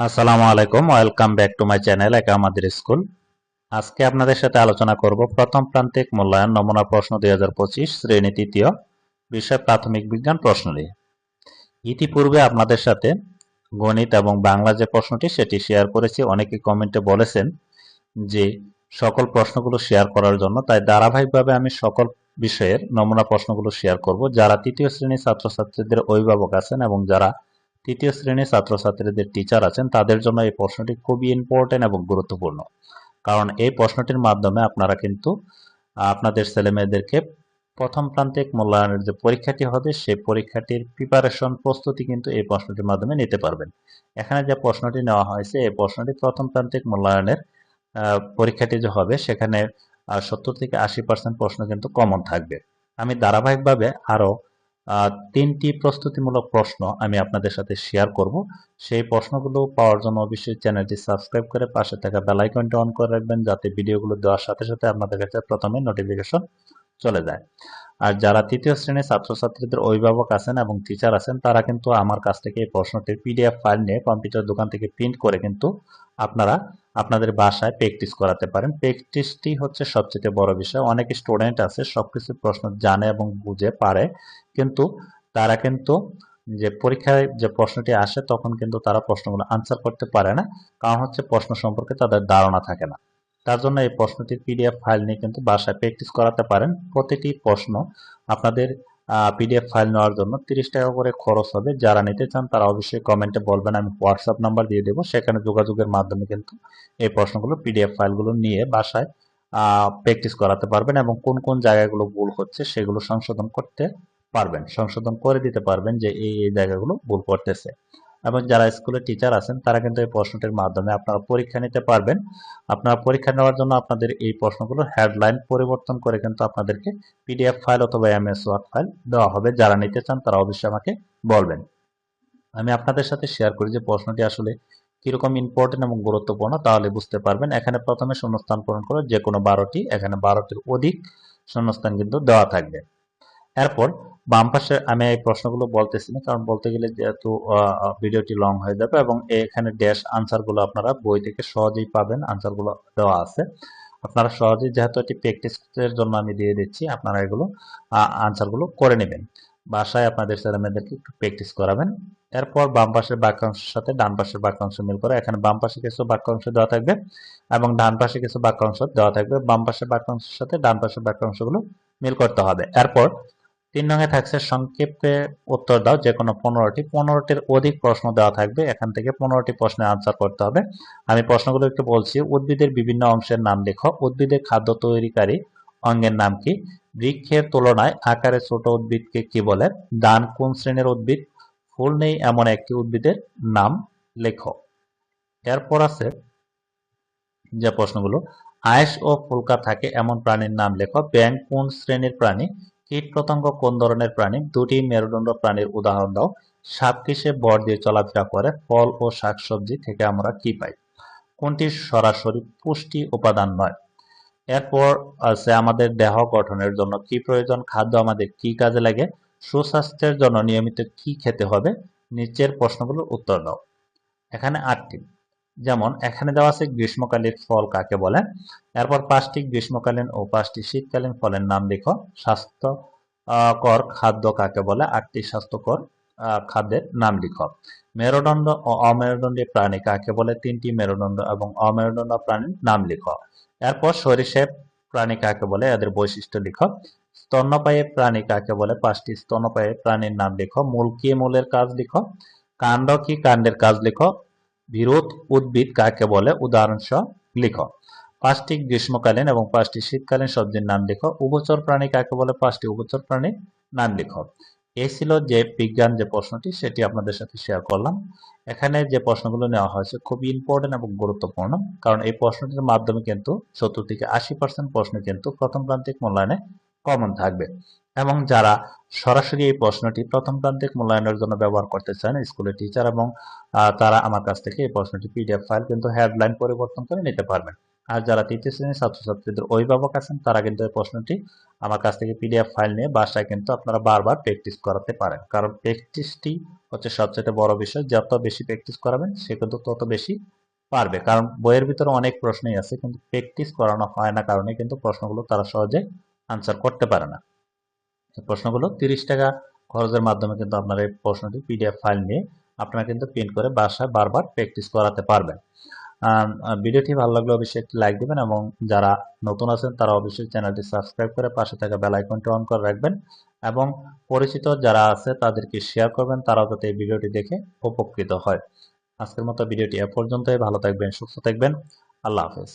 আসসালামু আলাইকুম, welcome back to my channel একা আমাদের স্কুল। আজকে আপনাদের সাথে আলোচনা করব প্রথম প্রান্তিক মূল্যায়ন নমুনা প্রশ্ন দুই হাজার পঁচিশ, শ্রেণি তৃতীয়, বিষয় প্রাথমিক বিজ্ঞান প্রশ্ন নিয়ে। ইতিপূর্বে আপনাদের সাথে গণিত এবং বাংলা যে প্রশ্নটি, সেটি শেয়ার করেছি। অনেকে কমেন্টে বলেছেন যে সকল প্রশ্নগুলো শেয়ার করার জন্য, তাই ধারাবাহিকভাবে আমি সকল বিষয়ের নমুনা প্রশ্নগুলো শেয়ার করব। যারা তৃতীয় শ্রেণির ছাত্রছাত্রীদের অভিভাবক আছেন এবং যারা তৃতীয় শ্রেণির ছাত্রছাত্রীদের টিচার আছেন তাদের জন্য এই প্রশ্নটি খুবই ইম্পর্টেন্ট এবং গুরুত্বপূর্ণ। কারণ এই প্রশ্নটির মাধ্যমে আপনারা কিন্তু আপনাদের ছেলেমেয়েদেরকে প্রথম প্রান্তিক মূল্যায়নের যে পরীক্ষাটি হবে সেই পরীক্ষাটির প্রিপারেশন প্রস্তুতি কিন্তু এই প্রশ্নটির মাধ্যমে নিতে পারবেন। এখানে যে প্রশ্নটি নেওয়া হয়েছে এই প্রশ্নটি প্রথম প্রান্তিক মূল্যায়নের পরীক্ষাটি যে হবে সেখানে সত্তর থেকে আশি পার্সেন্ট প্রশ্ন কিন্তু কমন থাকবে। আমি ধারাবাহিকভাবে আরও আহ, তিনটি প্রস্তুতিমূলক প্রশ্ন আমি আপনাদের সাথে শেয়ার করব। সেই প্রশ্নগুলো পাওয়ার জন্য অবশ্যই চ্যানেলটি সাবস্ক্রাইব করে পাশে থাকা বেল আইকনটি অন করে রাখবেন যাতে ভিডিওগুলো দেওয়ার সাথে সাথে আপনাদের কাছে প্রথমে নোটিফিকেশন চলে যায়। আর যারা তৃতীয় শ্রেণির ছাত্রছাত্রীদের অভিভাবক আছেন এবং টিচার আছেন, তারা কিন্তু আমার কাছ থেকে এই প্রশ্নটির পিডিএফ ফাইল নিয়ে কম্পিউটার দোকান থেকে প্রিন্ট করে কিন্তু আপনারা আপনাদের বাসায় প্র্যাকটিস করাতে পারেন। প্র্যাকটিসটি হচ্ছে সবচেয়ে বড় বিষয়। অনেক স্টুডেন্ট আছে, সবকিছু প্রশ্ন জানে এবং বুঝে পারে। কিন্তু তারা কিন্তু যে পরীক্ষায় যে প্রশ্নটি আসে, তখন কিন্তু তারা প্রশ্নগুলো আনসার করতে পারে না। কারণ হচ্ছে প্রশ্ন সম্পর্কে তাদের ধারণা থাকে না। তার জন্য এই প্রশ্নটির পিডিএফ ফাইল নিয়ে কিন্তু বাসায় প্র্যাকটিস করাতে পারেন। প্রতিটি প্রশ্ন আপনাদের পিডিএফ ফাইল নেওয়ার জন্য তিরিশ টাকা করে খরচ হবে। যারা নিতে চান তারা অবশ্যই কমেন্টে বলবেন, আমি হোয়াটসঅ্যাপ নাম্বার দিয়ে দেবো। সেখানে যোগাযোগের মাধ্যমে কিন্তু এই প্রশ্নগুলো পিডিএফ ফাইলগুলো নিয়ে বাসায় প্র্যাকটিস করাতে পারবেন এবং কোন কোন জায়গাগুলো ভুল হচ্ছে সেগুলো সংশোধন করতে পারবেন। সংশোধন করে দিতে পারবেন যে এই এই জায়গাগুলো ভুল করতেছে। এবং যারা স্কুলের টিচার আছেন, তারা কিন্তু এই প্রশ্নটির মাধ্যমে আপনারা পরীক্ষা নিতে পারবেন। আপনারা পরীক্ষা নেওয়ার জন্য আপনাদের এই প্রশ্নগুলো হেডলাইন পরিবর্তন করে কিন্তু আপনাদেরকে পিডিএফ ফাইল অথবা এমএস ওয়ার্ড ফাইল দেওয়া হবে। যারা নিতে চান, তারা অবশ্যই আমাকে বলবেন। আমি আপনাদের সাথে শেয়ার করি যে প্রশ্নটি আসলে কীরকম ইম্পর্টেন্ট এবং গুরুত্বপূর্ণ, তাহলে বুঝতে পারবেন। এখানে প্রথমে শূন্যস্থান পূরণ করে যে কোনো বারোটি, এখানে বারোটির অধিক শূন্যস্থান কিন্তু দেওয়া থাকবে। এরপর বাম পাশে আমি এই প্রশ্নগুলো বলতেছি না, কারণ বলতে গেলে যেহেতু ভিডিওটি লং হয়ে যাবে এবং এখানে ড্যাশ আনসারগুলো আপনারা বই থেকে সহজেই পাবেন আনসারগুলো দেওয়া আছে। আপনারা সহজেই যেহেতু এটি প্র্যাকটিসের জন্য আমি দিয়ে দিচ্ছি, আপনারা এগুলো আনসারগুলো করে নেবেন। বাসায় আপনাদের ছেলেমেয়েদেরকে একটু প্র্যাকটিস করাবেন। এরপর বাম পাশের বাক্যাংশের সাথে ডান পাশের বাক্যাংশ মিল করে এখানে বাম পাশে কিছু বাক্যাংশ দেওয়া থাকবে এবং ডান পাশে কিছু বাক্যাংশ দেওয়া থাকবে। বাম পাশের বাক্যাংশের সাথে ডান পাশের বাক্যাংশগুলো মিল করতে হবে। এরপর তিন রঙে থাকছে সংক্ষেপে উত্তর দাও, যে কোনো পনেরোটি। পনেরোটির অধিক প্রশ্ন দেওয়া থাকবে, এখান থেকে পনেরোটি প্রশ্নের আনসার করতে হবে। আমি প্রশ্নগুলো একটু বলছি। উদ্ভিদের বিভিন্ন অংশের নাম লেখো। উদ্ভিদের খাদ্য তৈরিকারী অঙ্গের নাম কি? বৃক্ষের তুলনায় আকারে ছোট উদ্ভিদকে কি বলে? দান কোন শ্রেণির উদ্ভিদ? ফুল নেই এমন একটি উদ্ভিদের নাম লেখো। এরপর আছে যে প্রশ্নগুলো। আয়েস ও ফুলকা থাকে এমন প্রাণীর নাম লেখো। ব্যাং কোন শ্রেণির প্রাণী? কীট পতঙ্গ কোন ধরনের প্রাণী? দুটি মেরুদণ্ড প্রাণীর উদাহরণ দাও। সাপ কিসে বর দিয়ে চলাফেরা করে? ফল ও শাকসবজি থেকে আমরা কি পাই? কোনটি সরাসরি পুষ্টি উপাদান নয়? এরপর আছে আমাদের দেহ গঠনের জন্য কি প্রয়োজন? খাদ্য আমাদের কি কাজে লাগে? সুস্বাস্থ্যের জন্য নিয়মিত কি খেতে হবে? নিচের প্রশ্নগুলোর উত্তর দাও। এখানে আটটি। যেমন এখানে দেওয়া আছে গ্রীষ্মকালীন ফল কাকে বলে? এরপর পাঁচটি গ্রীষ্মকালীন ও পাঁচটি শীতকালীন ফলের নাম লিখো স্বাস্থ্যকর খাদ্য কাকে বলে? আটটি স্বাস্থ্যকর খাদ্যের নাম লিখো। মেরুদণ্ড ও অমেরুদণ্ডী প্রাণী কাকে বলে? তিনটি মেরুদণ্ড এবং অমেরুদণ্ড প্রাণীর নাম লিখো। এরপর সরিষে প্রাণী কাকে বলে? এদের বৈশিষ্ট্য লিখো। স্তন্যপায়ী প্রাণী কাকে বলে? পাঁচটি স্তন্যপায়ী প্রাণীর নাম লিখো। মূল কি মূলের কাজ লিখো? কাণ্ড কি কাণ্ডের কাজ লিখো? বিরোধ, উদ্ভিদ কাকে বলে? উদাহরণ সহ লিখো। পাঁচটি গ্রীষ্মকালীন এবং পাঁচটি শীতকালীন সবজির নাম লিখো। উভচর প্রাণী কাকে বলে? পাঁচটি উভচর প্রাণীর নাম লিখো। এই ছিল যে বিজ্ঞান যে প্রশ্নটি, সেটি আপনাদের সাথে শেয়ার করলাম। এখানে যে প্রশ্নগুলো নেওয়া হয়েছে খুবই ইম্পর্টেন্ট এবং গুরুত্বপূর্ণ, কারণ এই প্রশ্নটির মাধ্যমে কিন্তু সত্তর থেকে আশি পার্সেন্ট প্রশ্ন কিন্তু প্রথম প্রান্তিক মূল্যায়নে কমন থাকবে। এবং যারা সরাসরি এই প্রশ্নটি প্রথম প্রান্তিক মূল্যায়নের জন্য ব্যবহার করতে চান, স্কুলের টিচার এবং তারা আমার কাছ থেকে এই প্রশ্নটি পিডিএফ ফাইল কিন্তু হেডলাইন পরিবর্তন করে নিতে পারবেন। আর যারা তৃতীয় শ্রেণির ছাত্রছাত্রীদের অভিভাবক আছেন, তারা কিন্তু এই প্রশ্নটি আমার কাছ থেকে পিডিএফ ফাইল নিয়ে বাসায় কিন্তু আপনারা বারবার প্র্যাকটিস করাতে পারেন। কারণ প্র্যাকটিসটি হচ্ছে সবচেয়ে বড় বিষয়। যত বেশি প্র্যাকটিস করাবেন, সে কিন্তু তত বেশি পারবে। কারণ বইয়ের ভিতরে অনেক প্রশ্নই আছে, কিন্তু প্র্যাকটিস করানো হয় না কারণে কিন্তু প্রশ্নগুলো তারা সহজে আনসার করতে পারে না। প্রশ্নগুলো তিরিশ টাকা খরচের মাধ্যমে কিন্তু আপনার এই প্রশ্নটি পিডিএফ ফাইল নিয়ে আপনারা কিন্তু প্রিন্ট করে বাসায় বারবার প্র্যাকটিস করাতে পারবেন। ভিডিওটি ভালো লাগলে অবশ্যই একটি লাইক দিবেন এবং যারা নতুন আছেন তারা অবশ্যই চ্যানেলটি সাবস্ক্রাইব করে পাশে থাকা বেল আইকনটি অন করে রাখবেন এবং পরিচিত যারা আছে তাদেরকে শেয়ার করবেন, তারাও যাতে এই ভিডিওটি দেখে উপকৃত হয়। আজকের মতো ভিডিওটি এ পর্যন্তই। ভালো থাকবেন, সুস্থ থাকবেন। আল্লাহ হাফেজ।